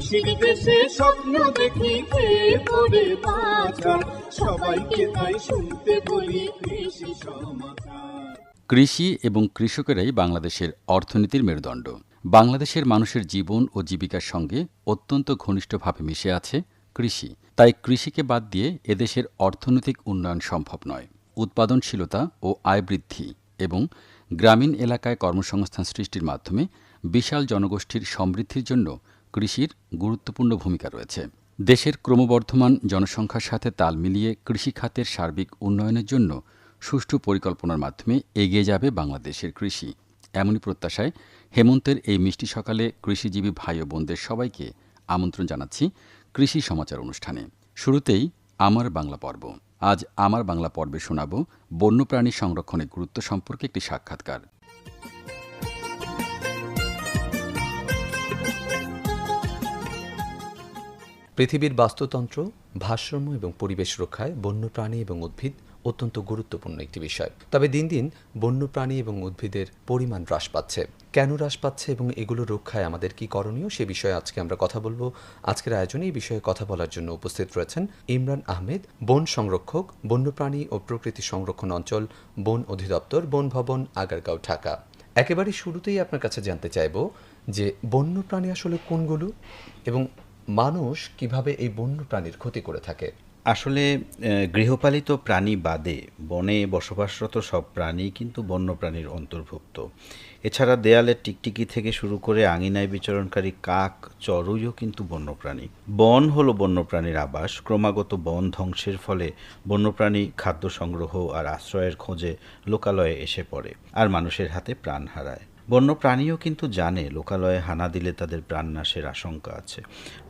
দেশে স্বপ্ন দেখি সবাইকে তাই শুনতে বলি কৃষি সমাচার। কৃষি এবং কৃষকেরাই বাংলাদেশের অর্থনীতির মেরুদণ্ড। বাংলাদেশের মানুষের জীবন ও জীবিকার সঙ্গে অত্যন্ত ঘনিষ্ঠভাবে মিশে আছে কৃষি। তাই কৃষিকে বাদ দিয়ে এদেশের অর্থনৈতিক উন্নয়ন সম্ভব নয়। উৎপাদনশীলতা ও আয় বৃদ্ধি এবং গ্রামীণ এলাকায় কর্মসংস্থান সৃষ্টির মাধ্যমে বিশাল জনগোষ্ঠীর সমৃদ্ধির জন্য কৃষির গুরুত্বপূর্ণ ভূমিকা রয়েছে। দেশের ক্রমবর্ধমান জনসংখ্যার সাথে তাল মিলিয়ে কৃষি খাতের সার্বিক উন্নয়নের জন্য সুষ্ঠু পরিকল্পনার মাধ্যমে এগিয়ে যাবে বাংলাদেশের কৃষি। এমনই প্রত্যাশায় হেমন্তের এই মিষ্টি সকালে কৃষিজীবী ভাই ও বোনদের সবাইকে আমন্ত্রণ জানাচ্ছি কৃষি সমাচার অনুষ্ঠানে। শুরুতেই আমার বাংলা পর্ব। আজ আমার বাংলা পর্বে শোনাব বন্যপ্রাণী সংরক্ষণের গুরুত্ব সম্পর্কে একটি সাক্ষাৎকার। পৃথিবীর বাস্তুতন্ত্র, ভারসাম্য এবং পরিবেশ রক্ষায় বন্যপ্রাণী এবং উদ্ভিদ অত্যন্ত গুরুত্বপূর্ণ একটি বিষয়। তবে দিন দিন বন্যপ্রাণী এবং উদ্ভিদের পরিমাণ হ্রাস পাচ্ছে। কেন হ্রাস পাচ্ছে এবং এগুলো রক্ষায় আমাদের কি করণীয় সে বিষয়ে আজকে আমরা কথা বলব। আজকের আয়োজনে এই বিষয়ে কথা বলার জন্য উপস্থিত রয়েছেন ইমরান আহমেদ, বন সংরক্ষক, বন্যপ্রাণী ও প্রকৃতি সংরক্ষণ অঞ্চল বন অধিদপ্তর বন ভবন আগারগাঁও, ঢাকা। একেবারে শুরুতেই আপনার কাছে জানতে চাইব যে বন্যপ্রাণী আসলে কোনগুলো এবং মানুষ কীভাবে এই বন্যপ্রাণীর ক্ষতি করে থাকে? আসলে গৃহপালিত প্রাণী বাদে বনে বসবাসরত সব প্রাণী কিন্তু বন্যপ্রাণীর অন্তর্ভুক্ত। এছাড়া দেয়ালের টিকটিকি থেকে শুরু করে আঙিনায় বিচরণকারী কাক, চড়ুইও কিন্তু বন্যপ্রাণী বন হলো বন্যপ্রাণীর আবাস। ক্রমাগত বন ধ্বংসের ফলে বন্যপ্রাণী খাদ্য সংগ্রহ আর আশ্রয়ের খোঁজে লোকালয়ে এসে পড়ে, আর মানুষের হাতে প্রাণ হারায়। বন্য প্রাণীও কিন্তু জানে, লোকালয়ে হানা দিলে তাদের প্রাণনাশের আশঙ্কা আছে।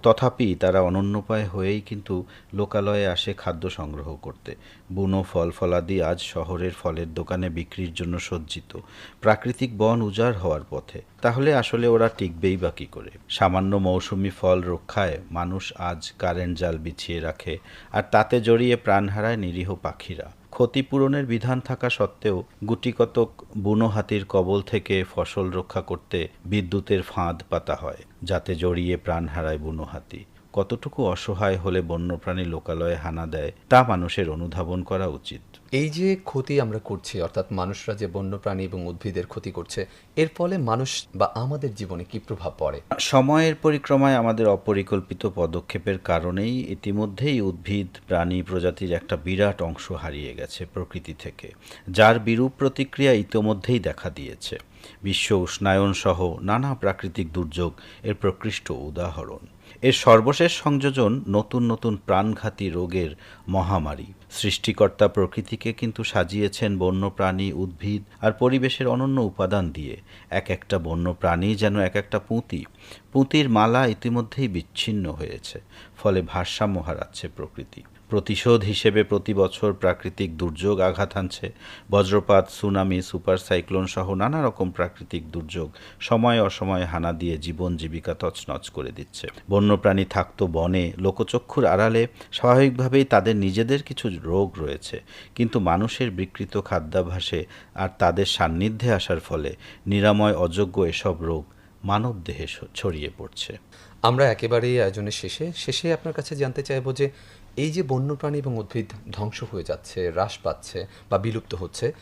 তথাপি তারা অনন্যপায় হয়েই কিন্তু লোকালয়ে আসে খাদ্য সংগ্রহ করতে। বুনো ফল ফলাদি আজ শহরের ফলের দোকানে বিক্রির জন্য সজ্জিত। প্রাকৃতিক বন উজাড় হওয়ার পথে। তাহলে আসলে ওরা টিকবেই বা কী করে? সামান্য মৌসুমি ফল রক্ষায় মানুষ আজ কারেন্ট জাল বিছিয়ে রাখে, আর তাতে জড়িয়ে প্রাণ হারায় নিরীহ পাখিরা। ক্ষতিপূরণের বিধান থাকা সত্ত্বেও গুটিকতক বুনো হাতির কবল থেকে ফসল রক্ষা করতে বিদ্যুতের ফাঁদ পাতা হয়, যাতে জড়িয়ে প্রাণ হারায় বুনো হাতি। কতটুকু অসহায় হলে বন্যপ্রাণী লোকালয়ে হানা দেয় তা মানুষের অনুধাবন করা উচিত। এই যে ক্ষতি আমরা করছি অর্থাৎ মানুষরা যে বন্যপ্রাণী এবং উদ্ভিদের ক্ষতি করছে এর ফলে মানুষ বা আমাদের জীবনে কি প্রভাব পড়ে? সময়ের পরিক্রমায় আমাদের অপরিকল্পিত পদক্ষেপের কারণেই ইতিমধ্যেই উদ্ভিদ প্রাণী প্রজাতির একটা বিরাট অংশ হারিয়ে গেছে প্রকৃতি থেকে যার বিরূপ প্রতিক্রিয়া ইতোমধ্যেই দেখা দিয়েছে। বিশ্ব উষ্ণায়ন সহ নানা প্রাকৃতিক দুর্যোগ এর প্রকৃষ্ট উদাহরণ। এর সর্বশেষ সংযোজন নতুন নতুন প্রাণঘাতী রোগের মহামারী। সৃষ্টিকর্তা প্রকৃতিকে কিন্তু সাজিয়েছেন বন্যপ্রাণী, উদ্ভিদ আর পরিবেশের অনন্য উপাদান দিয়ে। এক একটা বন্যপ্রাণী যেন এক একটা পুঁতি। পুঁতির মালা ইতিমধ্যেই বিচ্ছিন্ন হয়েছে, ফলে ভারসাম্য হারাচ্ছে প্রকৃতি। প্রতিশোধ হিসেবে প্রতি বছর প্রাকৃতিক দুর্যোগ আঘাত হানছে। বজ্রপাত, সুনামি, সুপার সাইক্লোন সহ নানা রকম প্রাকৃতিক দুর্যোগ সময় অসময়ে হানা দিয়ে জীবন জীবিকা তছনছ করে দিচ্ছে। বন্যপ্রাণী থাকতো বনে, লোকচক্ষুর আড়ালে স্বাভাবিকভাবেই তাদের নিজেদের কিছু রোগ রয়েছে। কিন্তু মানুষের বিকৃত খাদ্যাভাসে আর তাদের সান্নিধ্যে আসার ফলে নিরাময় অযোগ্য এসব রোগ মানব দেহে ছড়িয়ে পড়ছে। আমরা একেবারেই আয়োজনের শেষে শেষে আপনার কাছে জানতে চাইব যে এই যে বন্যপ্রাণী এবং উদ্ভিদ ধ্বংস হয়ে যাচ্ছে, হ্রাস পাচ্ছে বা বিলুপ্ত হচ্ছে,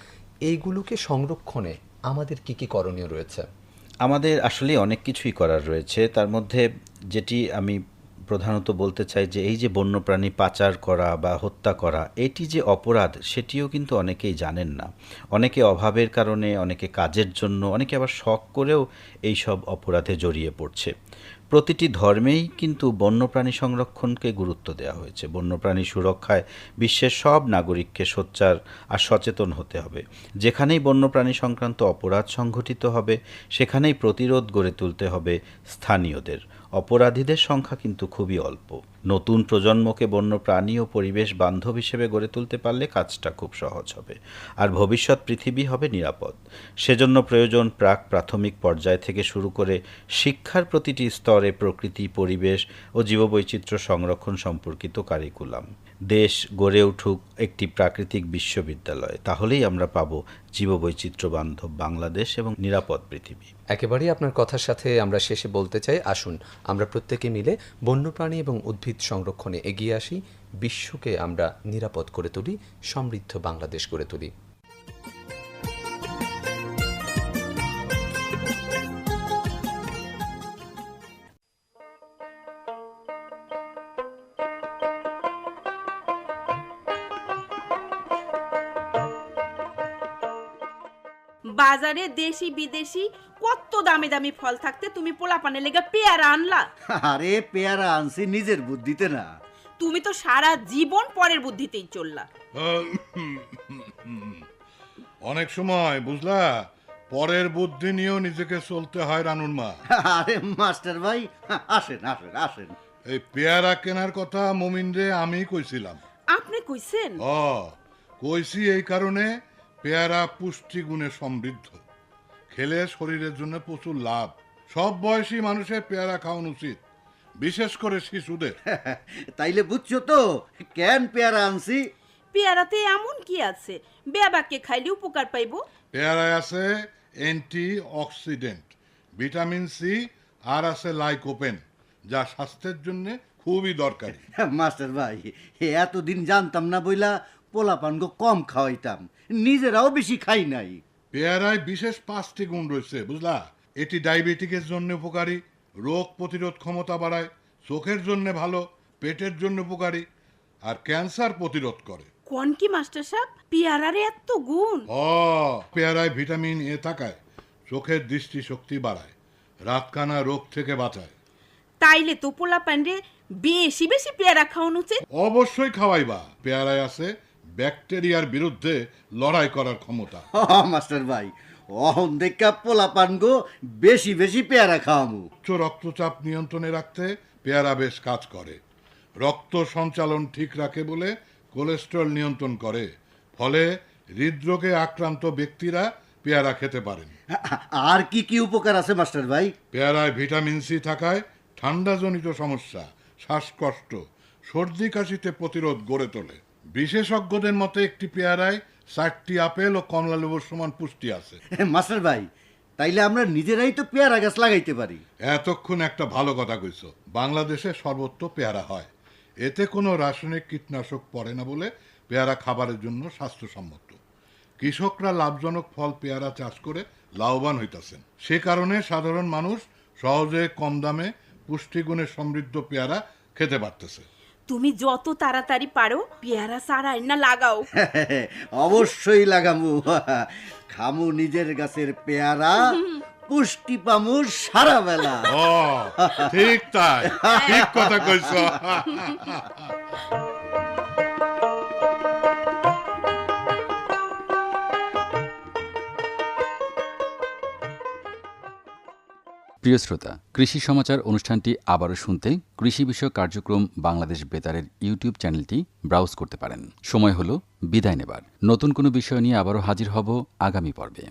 এইগুলোকে সংরক্ষণে আমাদের কি কি করণীয় রয়েছে? আমাদের আসলে অনেক কিছুই করার রয়েছে। তার মধ্যে যেটি আমি প্রধানত বলতে চাই যে, এই যে বন্যপ্রাণী পাচার করা বা হত্যা করা, এটি যে অপরাধ, সেটিও কিন্তু অনেকেই জানেন না। অনেকে অভাবের কারণে, অনেকে কাজের জন্য, অনেকে আবার শখ করেও এই সব অপরাধে জড়িয়ে পড়ছে। প্রতিটি ধর্মেই কিন্তু বন্যপ্রাণী সংরক্ষণকে গুরুত্ব দেওয়া হয়েছে। বন্যপ্রাণী সুরক্ষায় বিশ্বের সব নাগরিককে সোচ্চার আর সচেতন হতে হবে। যেখানেই বন্যপ্রাণী সংক্রান্ত অপরাধ সংঘটিত হবে, সেখানেই প্রতিরোধ গড়ে তুলতে হবে স্থানীয়দের। অপরাধীদের সংখ্যা কিন্তু খুবই অল্প। নতুন প্রজন্মকে বন্য প্রাণী ও পরিবেশ বান্ধব হিসেবে গড়ে তুলতে পারলে কাজটা খুব সহজ হবে। আর ভবিষ্যৎ পৃথিবী হবে নিরাপদ। সেজন্য প্রয়োজন প্রাক প্রাথমিক পর্যায় থেকে শুরু করে শিক্ষার প্রতিটি স্তরে প্রকৃতি, পরিবেশ ও জীববৈচিত্র্য সংরক্ষণ সম্পর্কিত কারিকুলাম। দেশ গড়ে উঠুক একটি প্রাকৃতিক বিশ্ববিদ্যালয়, তাহলেই আমরা পাব জীববৈচিত্র্য বান্ধব বাংলাদেশ এবং নিরাপদ পৃথিবী। একেবারেই আপনার কথার সাথে আমরা শেষে বলতে চাই, আসুন আমরা প্রত্যেকে মিলে বন্যপ্রাণী এবং উদ্ভিদ সংরক্ষণে এগিয়ে আসি, বিশ্বকে আমরা নিরাপদ করে তুলি, সমৃদ্ধ বাংলাদেশ গড়ে তুলি। বাজারে দেশি বিদেশি কত দামি দামি ফল থাকতে তুমি পোলাপানে লেগে পেয়ারা আনলা? আরে পেয়ারা আনছি নিজের বুদ্ধিতে না। তুমি তো সারা জীবন পরের বুদ্ধিতেই চললা। অনেক সময় বুঝলা? পরের বুদ্ধি নিয়েও নিজেকে চলতে হয় রানুর মা। আরে মাস্টার ভাই আসেন আসেন আসেন। এই পেয়ারা কেনার কথা মোমিনরে আমি কইছিলাম। আপনি কইছেন? ও কইছি এই কারণে পেয়ারা পুষ্টিগুণে সমৃদ্ধ। খেলে শরীরের জন্য প্রচুর লাভ। সব বয়সী মানুষের পেয়ারা খাওয়ানো উচিত বিশেষ করে শিশুদের। তাইলে বুঝছ তো কেন পেয়ারা আনছি? পেয়ারাতে এমন কি আছে? বেবাকে খাইলে উপকার পাইবো? পেয়ারায় আছে অ্যান্টি অক্সিডেন্ট ভিটামিন সি আর আছে লাইকোপেন যা স্বাস্থ্যের জন্য খুবই দরকারি। মাস্টার ভাই এতদিন জানতাম না বইলা পোলাপানগো কম খাওয়াইতাম। নিজেরাও বেশি খাই নাই। পেয়ারায় বিশেষ পাঁচটি গুণ রয়েছে বুঝলা? এটি ডায়াবেটিকের জন্য উপকারী রোগ প্রতিরোধ ক্ষমতা বাড়ায় চোখের জন্য ভালো পেটের জন্য উপকারী আর ক্যান্সার প্রতিরোধ করে। কোন কি মাস্টার সাহেব? পেয়ারারে এত গুণ। ও পেয়ারায় ভিটামিন এ থাকায় চোখের দৃষ্টি শক্তি বাড়ায় রাতকানা রোগ থেকে বাঁচায়। তাইলে তো পোলাপানরে বেশি বেশি পেয়ারা খাওয়ানো উচিত। অবশ্যই খাওয়াইবা। পেয়ারায় আছে ব্যাকটেরিয়ার বিরুদ্ধে লড়াই করার ক্ষমতা। মাস্টার ভাই অহন দেখা পোলাপানগো বেশি বেশি পেয়ারা খাওয়ামু। উচ্চ রক্তচাপ নিয়ন্ত্রণে রাখতে পেয়ারা বেশ কাজ করে। রক্ত সঞ্চালন ঠিক রাখে বলে কোলেস্টেরল নিয়ন্ত্রণ করে। ফলে হৃদরোগে আক্রান্ত ব্যক্তিরা পেয়ারা খেতে পারেন। আর কি কি উপকার আছে মাস্টার ভাই? পেয়ারায় ভিটামিন সি থাকায় ঠান্ডাজনিত সমস্যা শ্বাসকষ্ট সর্দি কাশিতে প্রতিরোধ গড়ে তোলে। বিশেষজ্ঞদের মতে একটি পেয়ারায় ষাটটি আপেল ও কমলা লেবুর সমান পুষ্টি আছে। মাস্টার ভাই তাইলে আমরা নিজেরাই তো পেয়ারা গাছ লাগাইতে পারি। এতক্ষণ একটা ভালো কথা কইছো। বাংলাদেশে সর্বত্র পেয়ারা হয়। এতে কোনো রাসায়নিক কীটনাশক পড়ে না বলে পেয়ারা খাবারের জন্য স্বাস্থ্যসম্মত। কৃষকরা লাভজনক ফল পেয়ারা চাষ করে লাভবান হইতাছেন। সে কারণে সাধারণ মানুষ সহজে কম দামে পুষ্টিগুণে সমৃদ্ধ পেয়ারা খেতে পারতেছে। তুমি যত তাড়াতাড়ি পারো পেয়ারা সারাই না লাগাও। অবশ্যই লাগামু খামু নিজের গাছের পেয়ারা পুষ্টি পামু সারা বেলা ঠিক তাই। ঠিক কথা কইছো। প্রিয় শ্রোতা, কৃষি সমাচার অনুষ্ঠানটি আবারও শুনতে কৃষি বিষয়ক কার্যক্রম বাংলাদেশ বেতারের ইউটিউব চ্যানেলটি ব্রাউজ করতে পারেন। সময় হলো, বিদায় নেবার। নতুন কোনো বিষয় নিয়ে আবারও হাজির হব আগামী পর্বে।